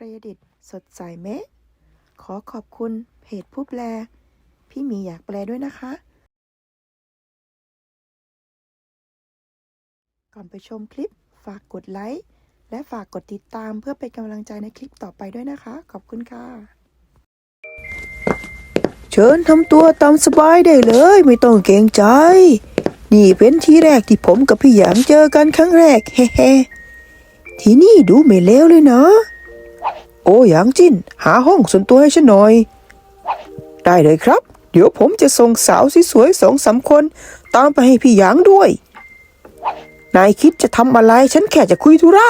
ปรดิษฐ์สดใสเมะ ขอขอบคุณเพจผู้แปล พี่หมีอยากแปลด้วยนะคะ ก่อนไปชมคลิปฝากกดไลค์และฝากกดติดตามเพื่อเป็นกำลังใจในคลิปต่อไปด้วยนะคะ ขอบคุณค่ะ เชิญทำตัวตามสบายได้เลย ไม่ต้องเกรงใจ นี่เป็นที่แรกที่ผมกับพี่หยางเจอกันครั้งแรก เฮ้ๆที่นี่ดูไม่เลวเลยเนาะ หยางจินหาห้องส่วนตัวให้ฉันหน่อย ได้เลยครับ เดี๋ยวผมจะส่งสาวสวยๆสองสามคน ตามไปให้พี่หยางด้วย นายคิดจะทำอะไรฉันแค่จะคุยธุระ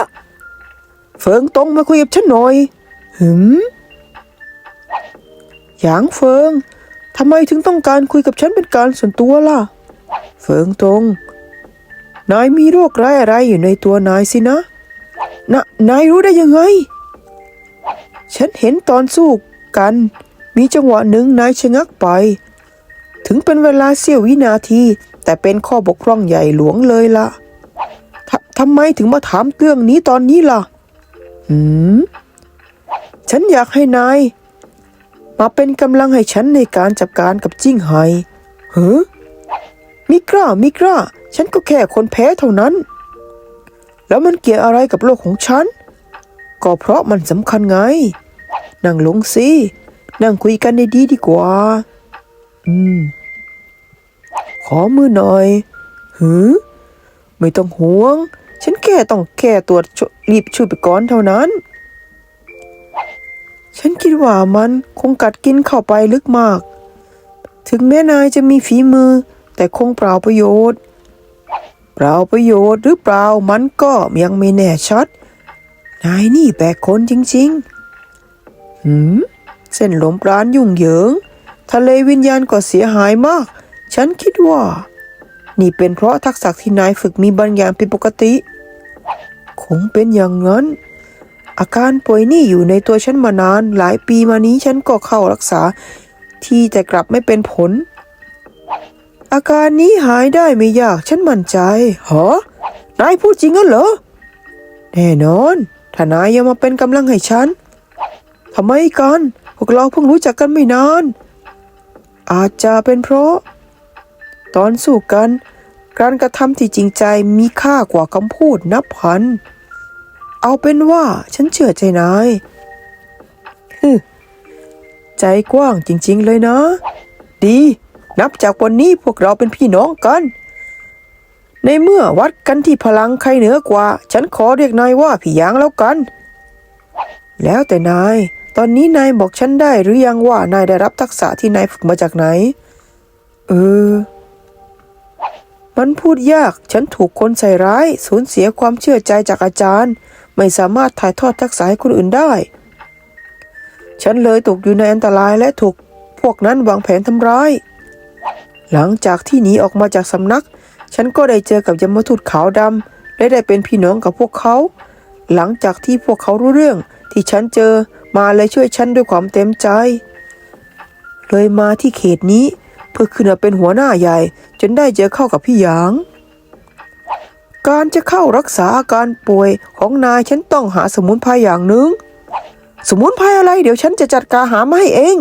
เฟิงตรงมาคุยกับฉันหน่อยหืมหยางเฟิงทำไมถึงต้องการคุยกับฉันเป็นการส่วนตัวล่ะ เฟิงตรงนายมีโรคร้ายอะไรอยู่ในตัวนายสินะนะนายรู้ได้ยังไง ฉันเห็นตอนสู้กัน มีจังหวะหนึ่งนายชะงักไป ถึงเป็นเวลาเสี้ยววินาที แต่เป็นข้อบกพร่องใหญ่หลวงเลยละ่ะททำไมถึงมาถามเรื่องนี้ตอนนี้ล่ะ หืม ฉันอยากให้นาย มาเป็นกำลังให้ฉันในการจัดการกับจิ้งไห่เฮ้มิกล้ามิกล้าฉันก็แค่คนแพ้เท่านั้น แล้วมันเกี่ยวอะไรกับโลกของฉัน ก็เพราะมันสำคัญไง นั่งลงสินั่งคุยกันในดีดีกว่า อืม ขอมือหน่อยหือไม่ต้องห่วง ฉันแค่ต้องแค่ตรวจรีบช่วยไปก่อนเท่านั้น ฉันคิดว่ามันคงกัดกินเข้าไปลึกมาก ถึงแม่นายจะมีฝีมือ แต่คงเปล่าประโยชน์ เปล่าประโยชน์หรือเปล่ามันก็ยังไม่แน่ชัด นายนี่แปลกคนจริง ๆ หืม เส้นลมปราณยุ่งเหยิง ทะเลวิญญาณก็เสียหายมาก ฉันคิดว่า นี่เป็นเพราะทักษะที่นายฝึกมีบางอย่างผิดปกติ คงเป็นอย่างนั้น อาการป่วยนี่อยู่ในตัวฉันมานาน หลายปีมานี้ฉันก็เข้ารักษา ที่แต่กลับไม่เป็นผล อาการนี้หายได้ไม่ยาก ฉันมั่นใจฮะนายพูดจริงงั้นเหรอ แน่นอน ถ้านายยังมาเป็นกำลังให้ฉัน ทำไมกัน พวกเราเพิ่งรู้จักกันไม่นาน อาจจะเป็นเพราะ ตอนสู้กัน การกระทำที่จริงใจมีค่ากว่าคำพูดนับพัน เอาเป็นว่าฉันเชื่อใจนายฮึใจกว้างจริง ๆ เลยนะ ดี นับจากวันนี้พวกเราเป็นพี่น้องกัน ในเมื่อวัดกันที่พลังใครเหนือกว่า ฉันขอเรียกนายว่าพี่ยางแล้วกัน แล้วแต่นาย ตอนนี้นายบอกฉันได้หรือยังว่านายได้รับทักษะที่นายฝึกมาจากไหน เออ มันพูดยาก ฉันถูกคนใส่ร้าย สูญเสียความเชื่อใจจากอาจารย์ ไม่สามารถถ่ายทอดทักษะให้คนอื่นได้ ฉันเลยตกอยู่ในอันตรายและถูกพวกนั้นวางแผนทำร้าย หลังจากที่หนีออกมาจากสำนัก ฉันก็ได้เจอกับยมทูตขาวดำและได้เป็นพี่น้องกับพวกเขา หลังจากที่พวกเขารู้เรื่องที่ฉันเจอ มาเลยช่วยฉันด้วยความเต็มใจ เลยมาที่เขตนี้เพื่อขึ้นมาเป็นหัวหน้าใหญ่ จนได้เจอเข้ากับพี่หยาง การจะเข้ารักษาอาการป่วยของนายฉันต้องหาสมุนไพรอย่างหนึ่ง สมุนไพรอะไรเดี๋ยวฉันจะจัดการหามาให้เอง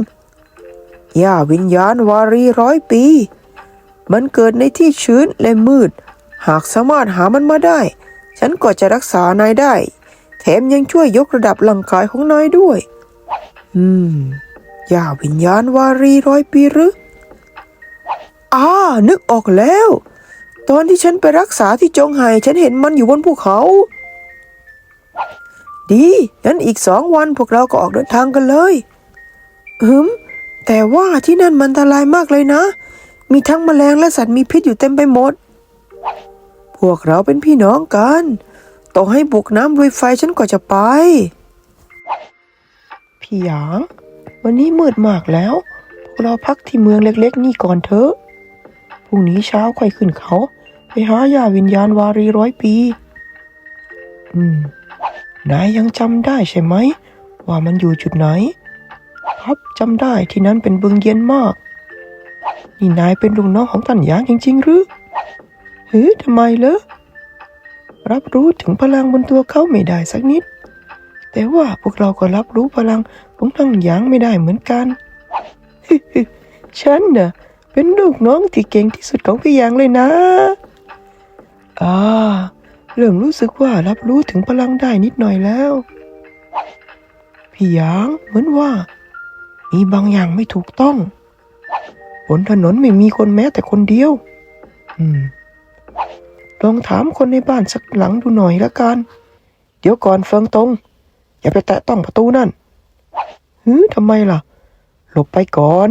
ย่าวิญญาณวารีร้อยปี มันเกิดในที่ชื้นและมืด หากสามารถหามันมาได้ ฉันก็จะรักษานายได้ แถมยังช่วยยกระดับร่างกายของนายด้วย อืมย่าวิญญาณวารีร้อยปีหรืออ่านึกออกแล้ว ตอนที่ฉันไปรักษาที่จงไห่ฉันเห็นมันอยู่บนภูเขา ดีงั้นอีกสองวันพวกเราก็ออกเดินทางกันเลยหืมแต่ว่าที่นั่นมันอันตรายมากเลยนะ มีทั้งแมลงและสัตว์มีพิษอยู่เต็มไปหมด พวกเราเป็นพี่น้องกัน ต่อให้บุกน้ำลุยไฟฉันก็จะไป พี่หยาง วันนี้มืดมากแล้ว พวกเราพักที่เมืองเล็กๆ นี่ก่อนเถอะ พรุ่งนี้เช้าค่อยขึ้นเขา ไปหายาวิญญาณวารีร้อยปี อืม นายยังจำได้ใช่ไหม ว่ามันอยู่จุดไหน ครับจำได้ที่นั้นเป็นบึงเย็นมาก นี่นายเป็นลุงน้องของท่านหยางจริงๆหรือเฮ้ยทำไมเหรอ รับรู้ถึงพลังบนตัวเขาไม่ได้สักนิด แต่ว่าพวกเราก็รับรู้พลังของทั้งหยางไม่ได้เหมือนกัน ฉันน่ะเป็นลูกน้องที่เก่งที่สุดของพี่หยางเลยนะอ่าเริ่มรู้สึกว่ารับรู้ถึงพลังได้นิดหน่อยแล้ว พี่หยางเหมือนว่า มีบางอย่างไม่ถูกต้อง บนถนนไม่มีคนแม้แต่คนเดียว อืม ลองถามคนในบ้านสักหลังดูหน่อยละกัน เดี๋ยวก่อนเฟิงตง อย่าไปแตะต้องประตูนั่นฮือทำไมล่ะ หลบไปก่อน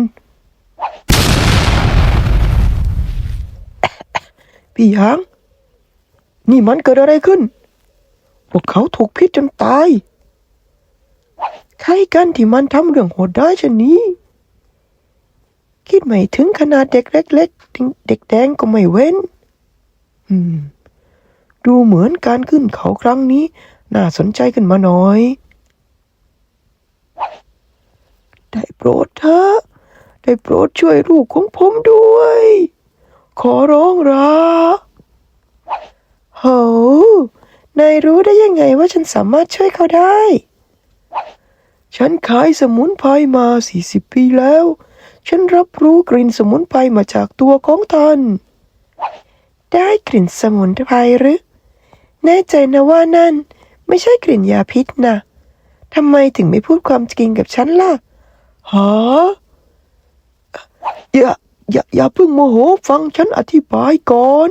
พี่หยาง นี่มันเกิดอะไรขึ้น พวกเขาถูกพิษจนตาย ใครกันที่มันทำเรื่องโหดร้เช่นนี้ คิดไม่ถึงขนาดเด็กเล็กๆเด็กแดงก็ไม่เว้น อืม ดูเหมือนการขึ้นเขาครั้งนี้ น่าสนใจขึ้นมาหน่อย ได้โปรดเถอะได้โปรดช่วยลูกของผมด้วย ขอร้องละโหนายรู้ได้ยังไงว่าฉันสามารถช่วยเขาได้ ฉันขายสมุนไพรมาสี่สิบปีแล้ว ฉันรับรู้กลิ่นสมุนไพรมาจากตัวของท่าน ได้กลิ่นสมุนไพรหรือ แน่ใจนะว่านั่น ไม่ใช่กลิ่นยาพิษนะทำไมถึงไม่พูดความจริงกับฉันล่ะฮะอย่าอย่าอย่าเพิ่งโมโหฟังฉันอธิบายก่อน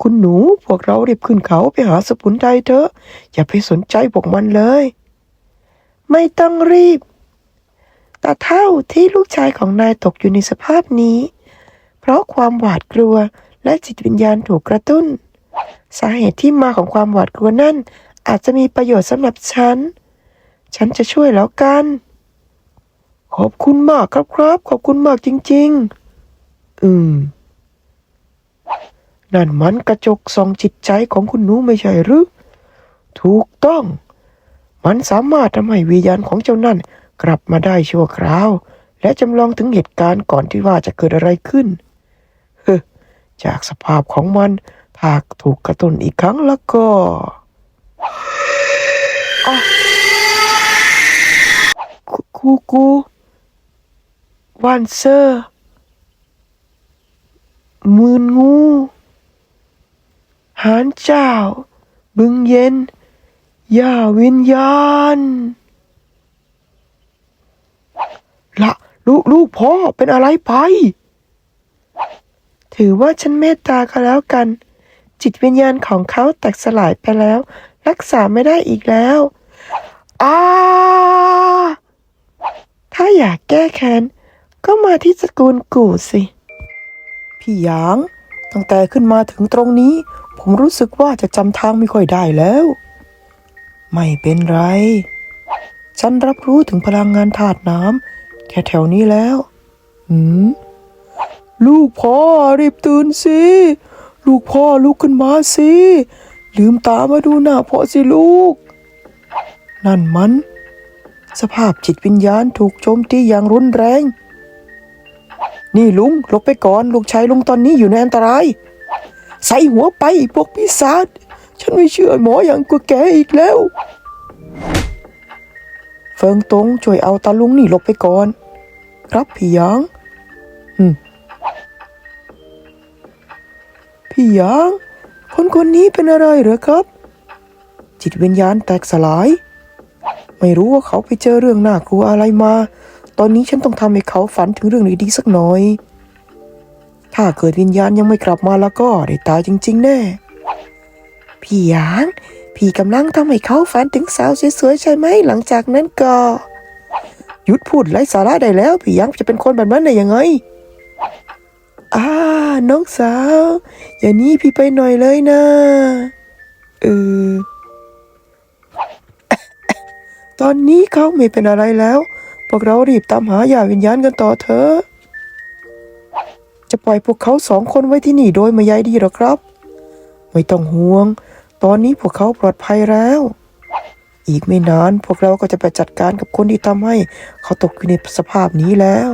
คุณหนูพวกเรารีบขึ้นเขาไปหาสมุนไพรเถอะ อย่าไปสนใจพวกมันเลย ไม่ต้องรีบแต่เท่าที่ลูกชายของนายตกอยู่ในสภาพนี้ เพราะความหวาดกลัวและจิตวิญญาณถูกกระตุ้น สาเหตุที่มาของความหวาดกลัวนั่น อาจจะมีประโยชน์สำหรับฉัน ฉันจะช่วยแล้วกัน ขอบคุณมากครับครับ ขอบคุณมากจริง ๆ อืม นั่นมันกระจกส่องจิตใจของคุณหนูไม่ใช่หรือ ถูกต้อง มันสามารถทำให้วิญญาณของเจ้านั่น กลับมาได้ชั่วคราว และจำลองถึงเหตุการณ์ก่อนที่ว่าจะเกิดอะไรขึ้น จากสภาพของมันถ้าถูกกระตุ้นอีกครั้งแล้วก็อะกูกูกูวันเซอร์มืนงู หานเจ้า บึงเย็น ย่าวิญญาณ ละลูกลูกพ่อเป็นอะไรไป ถือว่าฉันเมตตาก็แล้วกัน จิตวิญญาณของเขาแตกสลายไปแล้ว รักษาไม่ได้อีกแล้วอ้าถ้าอยากแก้แค้นก็มาที่สกุลกู่สิ พี่หยาง ตั้งแต่ขึ้นมาถึงตรงนี้ ผมรู้สึกว่าจะจำทางไม่ค่อยได้แล้วไม่เป็นไร ฉันรับรู้ถึงพลังงานธาตุน้ำแค่แถวนี้แล้วหืม ลูกพ่อรีบตื่นสิ ลูกพ่อลุกขึ้นมาสิ ลืมตามาดูหน้าพ่อสิลูก นั่นมัน สภาพจิตวิญญาณถูกโจมตีอย่างรุนแรง นี่ลุงหลบไปก่อน ลูกชายลุงตอนนี้อยู่ในอันตราย ใส่หัวไปพวกปีศาจฉันไม่เชื่อหมออย่างกว่าแกอีกแล้ว เฟิงตงช่วยเอาตาลุงนี่หลบไปก่อน ครับพี่ยาง พี่หยาง คนคนนี้เป็นอะไรเหรอครับ จิตวิญญาณแตกสลาย ไม่รู้ว่าเขาไปเจอเรื่องน่ากลัวอะไรมา ตอนนี้ฉันต้องทำให้เขาฝันถึงเรื่องดีๆสักหน่อย ถ้าเกิดวิญญาณยังไม่กลับมาแล้วก็ได้ตายจริง ๆ แน่ พี่หยาง พี่กำลังทำให้เขาฝันถึงสาวสวยๆใช่ไหมหลังจากนั้นก็ หยุดพูดไร้สาระได้แล้ว พี่หยางจะเป็นคนแบบนั้นได้ยังไง อ่าน้องสาว อย่านี้พี่ไปหน่อยเลยนะ เออ ตอนนี้เขาไม่เป็นอะไรแล้ว พวกเรารีบตามหาหยาวิญญาณกันต่อเถอะ จะปล่อยพวกเขาสองคนไว้ที่นี่โดยไม่ใยดีหรอครับ ไม่ต้องห่วง ตอนนี้พวกเขาปลอดภัยแล้ว อีกไม่นานพวกเราก็จะไปจัดการกับคนที่ทำให้ เขาตกอยู่ในสภาพนี้แล้ว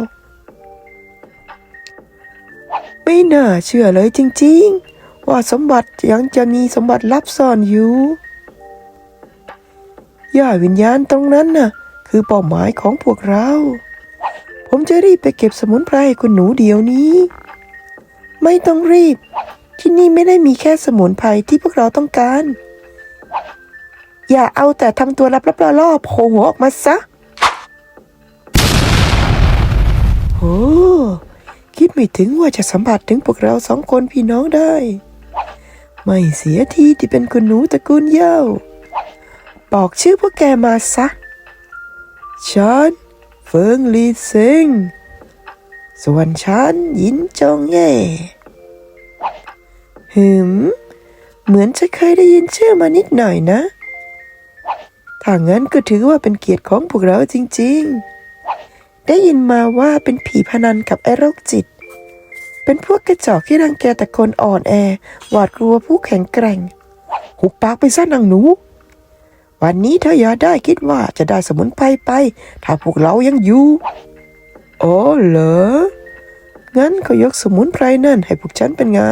น่าเชื่อเลยจริงๆ ว่าสมบัติยังจะมีสมบัติลับซ่อนอยู่ย่าวิญญาณตรงนั้นน่ะ คือเป้าหมายของพวกเรา ผมจะรีบไปเก็บสมุนไพรคุณหนูเดี๋ยวนี้ ไม่ต้องรีบ ที่นี่ไม่ได้มีแค่สมุนไพรที่พวกเราต้องการ อย่าเอาแต่ทำตัวลับลับล่อๆโผล่หัวออกมาซะโอ้ คิดไม่ถึงว่าจะสัมผัสถึงพวกเราสองคนพี่น้องได้ ไม่เสียทีที่เป็นคุณหนูตระกูลเย่าบอกชื่อพวกแกมาซะ ฉันเฟิงลีซิง ส่วนฉันยินจงเย่หืม เหมือนจะเคยได้ยินชื่อมานิดหน่อยนะ ถ้างั้นก็ถือว่าเป็นเกียรติของพวกเราจริง ๆ ได้ยินมาว่าเป็นผีพนันกับไอ้โรคจิต เป็นพวกกระจอกที่รังแกแต่คนอ่อนแอ หวาดกลัวผู้แข็งแกร่ง หุบปากไปซะนางหนู วันนี้เธออย่าได้คิดว่าจะได้สมุนไพรไป ถ้าพวกเรายังอยู่อ๋อเหรอ งั้นก็ยกสมุนไพรนั่นให้พวกฉันเป็นไง